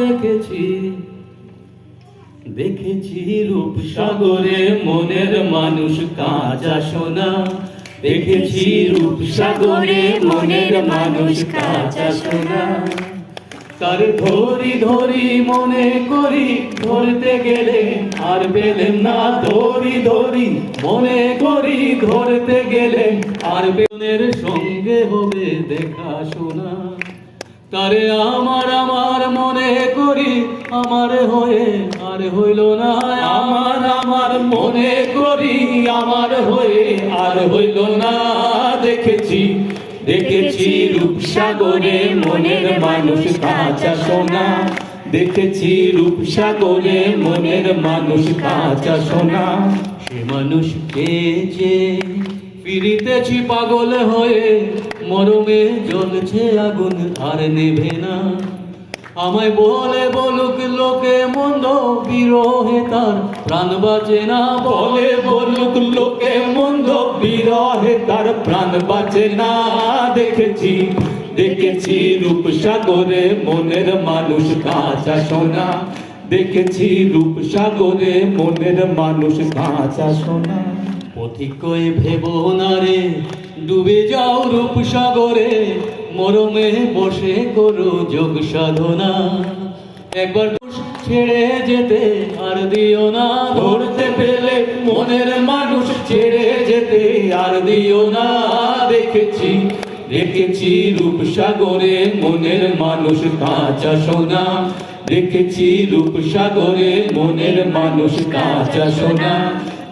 দেখেছি দেখেছি রূপসাগরে মনের মানুষ কাঁচা সোনা। দেখেছি রূপসাগরে মনের মানুষ কাঁচা সোনা। তার ধরি ধরি মনে করি, ধরতে গেলে আর পেলেন না। ধরি ধরি মনে করি, ধরতে গেলে আর বেনের সঙ্গে হবে দেখা শোনা। তারে আমার আমার মনে করি আমার হয়ে আর হইল না। আমার আমার মনে করি আমার হয়ে আর হইল না। দেখেছি দেখেছি রূপসাগরে মনের মানুষ কাঁচা সোনা। দেখেছি রূপসাগরে মনের মানুষ কাঁচা সোনা। সে মানুষ পেয়েছে ফিরিতেছি পাগল হয়ে, মরমে জ্বলছে আগুন আর নেভে না। আমায় বলে বলুক লোকে মন্দ বিরহে তার, প্রাণ বাঁচে না বলে বলুক লোকে মন্দ বিরহে তার, প্রাণ বাঁচে না। দেখেছি দেখেছি রূপ রূপসাগরে মনের মানুষ কাঁচা সোনা। দেখেছি রূপসাগরে মনের মানুষ কাঁচা সোনা। পথিকই ভেব না রে, ডুবে যাও রূপসাগরে, মরমে বসে করো যোগ সাধনা। একবার ছেড়ে যেতে আর দিও না, ধরতে পেলে মনের মানুষ ছেড়ে যেতে আর দিও না। দেখেছি দেখেছি রূপসাগরে মনের মানুষ কাঁচা সোনা। দেখেছি রূপসাগরে মনের মানুষ কাঁচা সোনা।